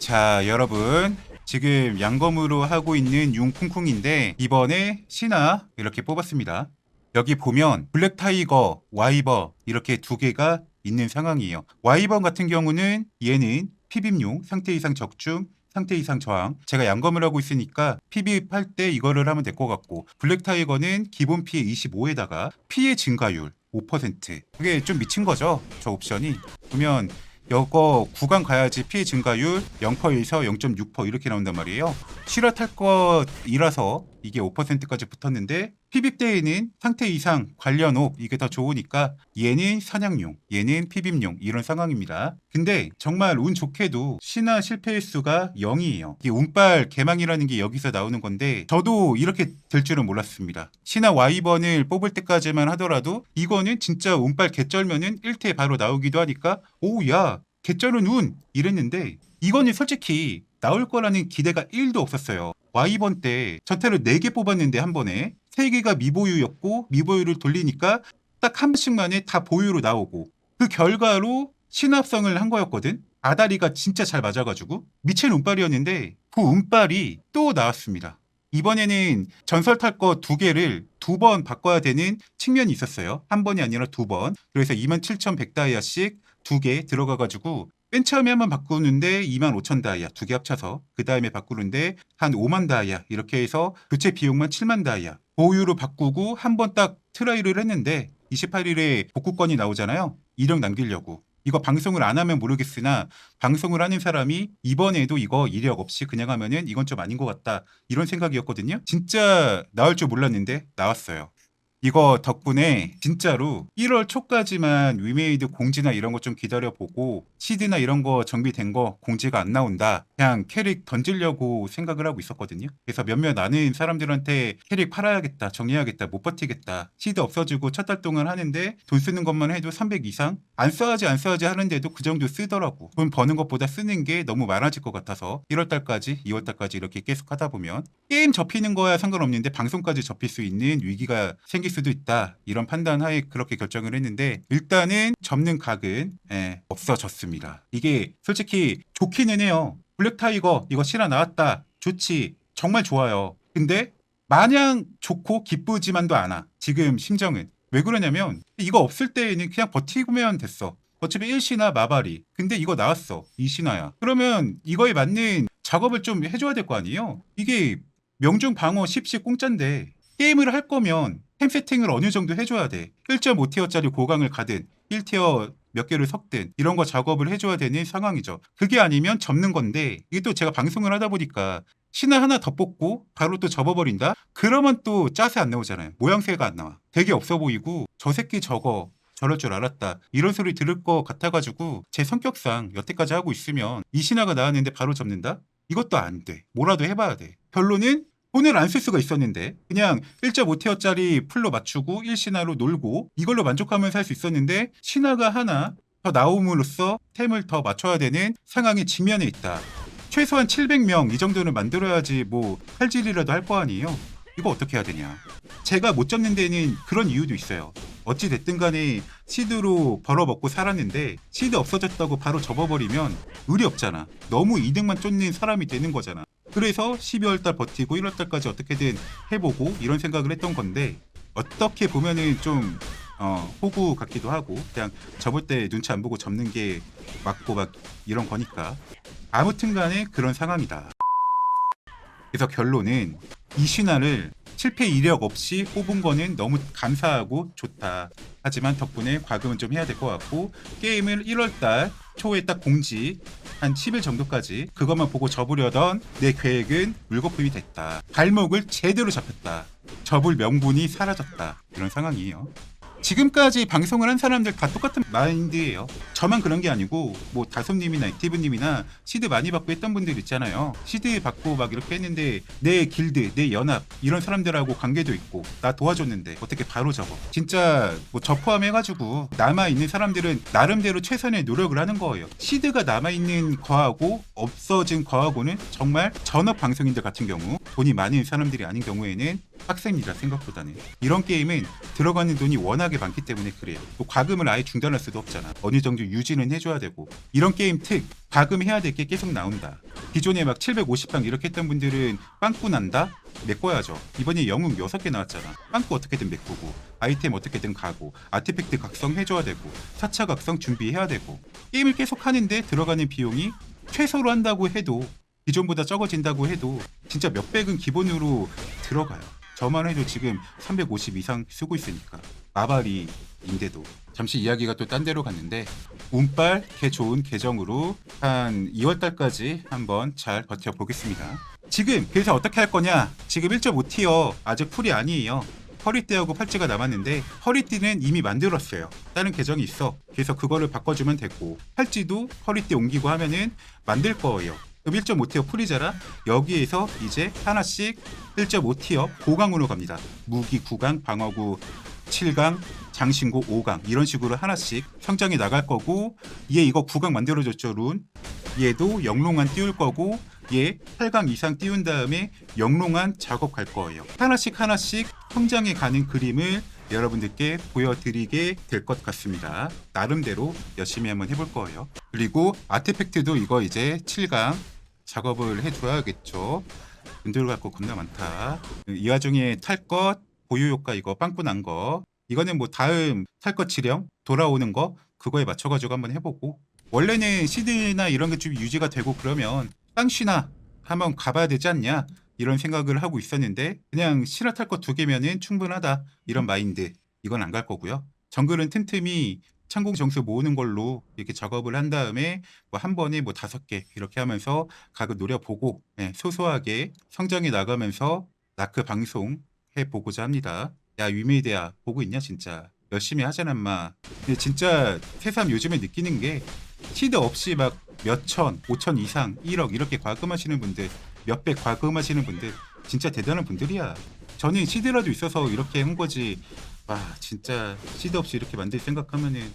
자, 여러분. 지금 양검으로 하고 있는 융쿵쿵인데 이번에 신화 이렇게 뽑았습니다. 여기 보면 블랙 타이거, 와이버 이렇게 두 개가 있는 상황이에요. 와이번 같은 경우는 얘는 피빔용 상태 이상 적중 상태 이상 저항. 제가 양검을 하고 있으니까 PB입할 때 이거를 하면 될 것 같고 블랙 타이거는 기본 피해 25에다가 피해 증가율 5%. 그게 좀 미친 거죠. 저 옵션이. 보면 이거 구간 가야지 피해 증가율 0%에서 0.6% 이렇게 나온단 말이에요. 실화 탈 것이라서 이게 5%까지 붙었는데 피빕 때에는 상태 이상 관련 옵 이게 더 좋으니까 얘는 사냥용, 얘는 피빕용 이런 상황입니다. 근데 정말 운 좋게도 신화 실패 횟수가 0이에요. 이게 운빨 개망이라는 게 여기서 나오는 건데 저도 이렇게 될 줄은 몰랐습니다. 신화 와이번을 뽑을 때까지만 하더라도 이거는 진짜 운빨 개쩔면은 1태 바로 나오기도 하니까 오야 개쩔은 운 이랬는데 이거는 솔직히 나올 거라는 기대가 1도 없었어요. 와이번 때 전태를 4개 뽑았는데 한 번에 3개가 미보유였고 미보유를 돌리니까 딱 한 번씩 만에 다 보유로 나오고 그 결과로 신합성을 한 거였거든. 아다리가 진짜 잘 맞아가지고 미친 운빨이었는데 그 운빨이 또 나왔습니다. 이번에는 전설 탈 거 두 개를 두 번 바꿔야 되는 측면이 있었어요. 한 번이 아니라 두 번. 그래서 27,100다이아씩 두 개 들어가가지고 맨 처음에 한번 바꾸는데 25,000 다이아 두 개 합쳐서 그 다음에 바꾸는데 한 5만 다이아 이렇게 해서 교체 비용만 7만 다이아 보유로 바꾸고 한 번 딱 트라이를 했는데 28일에 복구권이 나오잖아요. 이력 남기려고. 이거 방송을 안 하면 모르겠으나 방송을 하는 사람이 이번에도 이거 이력 없이 그냥 하면은 이건 좀 아닌 것 같다 이런 생각이었거든요. 진짜 나올 줄 몰랐는데 나왔어요. 이거 덕분에 진짜로 1월 초까지만 위메이드 공지나 이런 거좀 기다려보고 시드나 이런 거 정비된 거 공지가 안 나온다. 그냥 캐릭 던지려고 생각을 하고 있었거든요. 그래서 몇몇 아는 사람들한테 캐릭 팔아야겠다, 정리해야겠다, 못 버티겠다. 시드 없어지고 첫 달 동안 하는데 돈 쓰는 것만 해도 300 이상? 안 써야지 안 써야지 하는데도 그 정도 쓰더라고. 돈 버는 것보다 쓰는 게 너무 많아질 것 같아서 1월 달까지, 2월 달까지 이렇게 계속 하다 보면 게임 접히는 거야 상관없는데 방송까지 접힐 수 있는 위기가 생길 수도 있다. 이런 판단 하에 그렇게 결정을 했는데 일단은 접는 각은 예, 없어졌습니다. 이게 솔직히 좋기는 해요. 블랙 타이거 이거 실화 나왔다. 좋지. 정말 좋아요. 근데 마냥 좋고 기쁘지만도 않아. 지금 심정은. 왜 그러냐면 이거 없을 때에는 그냥 버티면 됐어. 어차피 1신화 마발이. 근데 이거 나왔어. 2신화야. 그러면 이거에 맞는 작업을 좀 해줘야 될 거 아니에요? 이게 명중 방어 10시 공짜인데 게임을 할 거면 템 세팅을 어느 정도 해줘야 돼. 1.5티어짜리 고강을 가든 1티어 몇 개를 섞든 이런 거 작업을 해줘야 되는 상황이죠. 그게 아니면 접는 건데 이게 또 제가 방송을 하다 보니까 신화 하나 더 뽑고 바로 또 접어버린다? 그러면 또 짜세 안 나오잖아요. 모양새가 안 나와. 되게 없어 보이고 저 새끼 저거 저럴 줄 알았다. 이런 소리 들을 것 같아가지고 제 성격상 여태까지 하고 있으면 이 신화가 나왔는데 바로 접는다? 이것도 안 돼. 뭐라도 해봐야 돼. 결론은 돈을 안 쓸 수가 있었는데 그냥 1.5티어짜리 풀로 맞추고 1신화로 놀고 이걸로 만족하면서 할 수 있었는데 신화가 하나 더 나옴으로써 템을 더 맞춰야 되는 상황이 직면해 있다. 최소한 700명 이 정도는 만들어야지 뭐 칼질이라도 할 거 아니에요. 이거 어떻게 해야 되냐. 제가 못 잡는 데는 그런 이유도 있어요. 어찌 됐든 간에 시드로 벌어먹고 살았는데 시드 없어졌다고 바로 접어버리면 의리 없잖아. 너무 이득만 쫓는 사람이 되는 거잖아. 그래서 12월 달 버티고 1월 달까지 어떻게든 해보고 이런 생각을 했던 건데 어떻게 보면은 좀 어, 호구 같기도 하고 그냥 접을 때 눈치 안 보고 접는 게 맞고 막 이런 거니까 아무튼 간에 그런 상황이다. 그래서 결론은 이 신화를 실패 이력 없이 뽑은 거는 너무 감사하고 좋다. 하지만 덕분에 과금은 좀 해야 될 것 같고 게임을 1월달 초에 딱 공지 한 10일 정도까지 그것만 보고 접으려던 내 계획은 물거품이 됐다. 발목을 제대로 잡혔다. 접을 명분이 사라졌다. 이런 상황이에요. 지금까지 방송을 한 사람들 다 똑같은 마인드예요. 저만 그런 게 아니고 뭐 다솜님이나 액티브님이나 시드 많이 받고 했던 분들 있잖아요. 시드 받고 막 이렇게 했는데 내 길드, 내 연합 이런 사람들하고 관계도 있고 나 도와줬는데 어떻게 바로 접어? 진짜 뭐 저 포함해가지고 남아 있는 사람들은 나름대로 최선의 노력을 하는 거예요. 시드가 남아 있는 거하고 없어진 거하고는 정말 전업 방송인들 같은 경우 돈이 많은 사람들이 아닌 경우에는 빡셉니다 생각보다는 이런 게임은 들어가는 돈이 워낙에 많기 때문에 그래요 또 과금을 아예 중단할 수도 없잖아 어느 정도 유지는 해줘야 되고 이런 게임 특 가금해야 될 게 계속 나온다. 기존에 막 750방 이렇게 했던 분들은 빵꾸 난다? 메꿔야죠. 이번에 영웅 6개 나왔잖아. 빵꾸 어떻게든 메꾸고, 아이템 어떻게든 가고, 아티팩트 각성 해줘야 되고, 4차 각성 준비해야 되고, 게임을 계속 하는데 들어가는 비용이 최소로 한다고 해도, 기존보다 적어진다고 해도, 진짜 몇백은 기본으로 들어가요. 저만 해도 지금 350 이상 쓰고 있으니까. 마발이 인데도. 잠시 이야기가 또 딴 데로 갔는데, 운빨 개 좋은 계정으로 한 2월달까지 한번 잘 버텨보겠습니다. 지금 그래서 어떻게 할 거냐? 지금 1.5티어 아직 풀이 아니에요. 허리띠하고 팔찌가 남았는데 허리띠는 이미 만들었어요. 다른 계정이 있어. 그래서 그거를 바꿔주면 되고 팔찌도 허리띠 옮기고 하면은 만들 거예요. 그럼 1.5티어 풀이잖아. 여기에서 이제 하나씩 1.5티어 고강으로 갑니다. 무기 9강, 방어구 7강, 장신구 5강 이런 식으로 하나씩 성장해 나갈 거고 얘 이거 9강 만들어줬죠 룬. 얘도 영롱한 띄울 거고 얘 8강 이상 띄운 다음에 영롱한 작업 갈 거예요. 하나씩 하나씩 성장해 가는 그림을 여러분들께 보여드리게 될 것 같습니다. 나름대로 열심히 한번 해볼 거예요. 그리고 아티팩트도 이거 이제 7강 작업을 해줘야겠죠. 분들 갖고 겁나 많다. 이 와중에 탈 것, 보유 효과 이거 빵꾸 난 거. 이거는 뭐 다음 탈 것 치령 돌아오는 거 그거에 맞춰가지고 한번 해보고 원래는 시드나 이런 게 좀 유지가 되고 그러면 땅쉬나 한번 가봐야 되지 않냐 이런 생각을 하고 있었는데 그냥 실화 탈 것 두 개면은 충분하다 이런 마인드. 이건 안 갈 거고요. 정글은 틈틈이 창공 점수 모으는 걸로 이렇게 작업을 한 다음에 뭐 한 번에 뭐 다섯 개 이렇게 하면서 각을 노려보고 예, 소소하게 성장해 나가면서 나크 방송 해보고자 합니다. 야 위메이드야 보고 있냐 진짜? 열심히 하잖아 마. 근데 진짜 새삼 요즘에 느끼는 게 시드 없이 막 몇천, 오천 이상, 1억 이렇게 과금하시는 분들, 몇백 과금하시는 분들 진짜 대단한 분들이야. 저는 시드라도 있어서 이렇게 한 거지. 와 진짜 시드 없이 이렇게 만들 생각하면은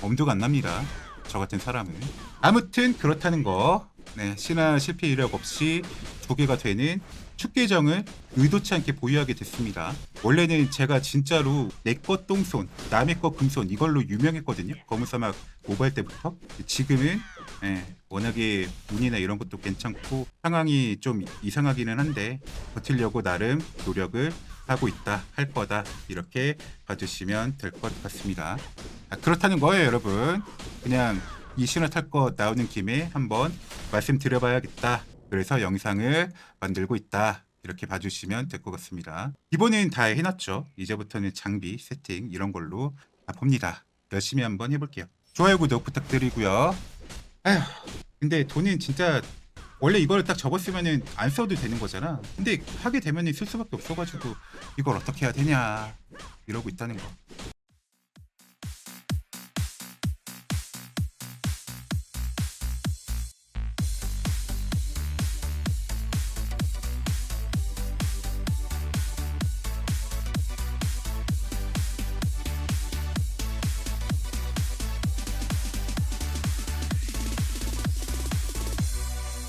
엄두가 안 납니다. 저 같은 사람은. 아무튼 그렇다는 거. 네, 신화 실패 이력 없이 두 개가 되는 축계정을 의도치 않게 보유하게 됐습니다. 원래는 제가 진짜로 내 것 똥손, 남의 것 금손 이걸로 유명했거든요. 검은사막 모바일 때부터. 지금은 예, 워낙에 운이나 이런 것도 괜찮고 상황이 좀 이상하기는 한데 버틸려고 나름 노력을 하고 있다, 할 거다 이렇게 봐주시면 될 것 같습니다. 아, 그렇다는 거예요, 여러분. 그냥 이 신화 탈 거 나오는 김에 한번 말씀드려봐야겠다. 그래서 영상을 만들고 있다. 이렇게 봐주시면 될 것 같습니다. 기본은 다 해놨죠. 이제부터는 장비, 세팅 이런 걸로 다 봅니다. 열심히 한번 해볼게요. 좋아요, 구독 부탁드리고요. 아휴, 근데 돈은 진짜 원래 이걸 딱 접었으면은 안 써도 되는 거잖아. 근데 하게 되면은 쓸 수밖에 없어가지고 이걸 어떻게 해야 되냐 이러고 있다는 거.